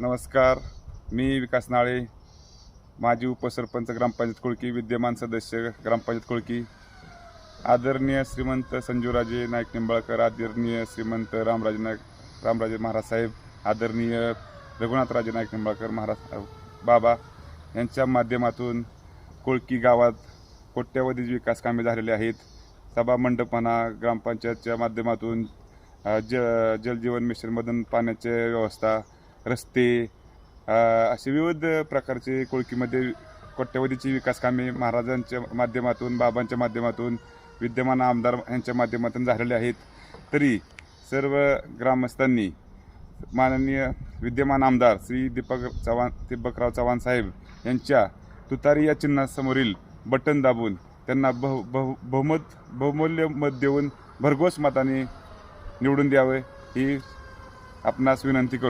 नमस्कार. मी विकास नाळे माजी उपसरपंच ग्रामपंचायत कुळकी विद्यमान सदस्य ग्रामपंचायत कुळकी. आदरणीय श्रीमंत संजूराजे नाईक निंबाळकर आदरणीय श्रीमंत रामराजे नाईक रामराजे महाराज साहेब आदरणीय रघुनाथराजे नाईक निंबाळकर महाराज बाबा यांच्या माध्यमातून कोळकी गावात कोट्यावधी विकास कामे झालेली आहेत. सभा मंडपना ग्रामपंचायतच्या माध्यमातून ज जलजीवन मिशनमधून पाण्याची व्यवस्था रस्ते असे विविध प्रकारचे कोळकीमध्ये कोट्यवधीची विकास कामे महाराजांच्या माध्यमातून बाबांच्या माध्यमातून विद्यमान आमदार यांच्या माध्यमातून झालेले आहेत. तरी सर्व ग्रामस्थांनी माननीय विद्यमान आमदार श्री दीपक चव्हाण दीपकराव चव्हाण साहेब यांच्या तुतारी या चिन्हासमोरील बटन दाबून त्यांना बहु बहु बहुमत बहुमूल्य मत देऊन भरघोस मताने निवडून द्यावे ही आपणास विनंती करतो.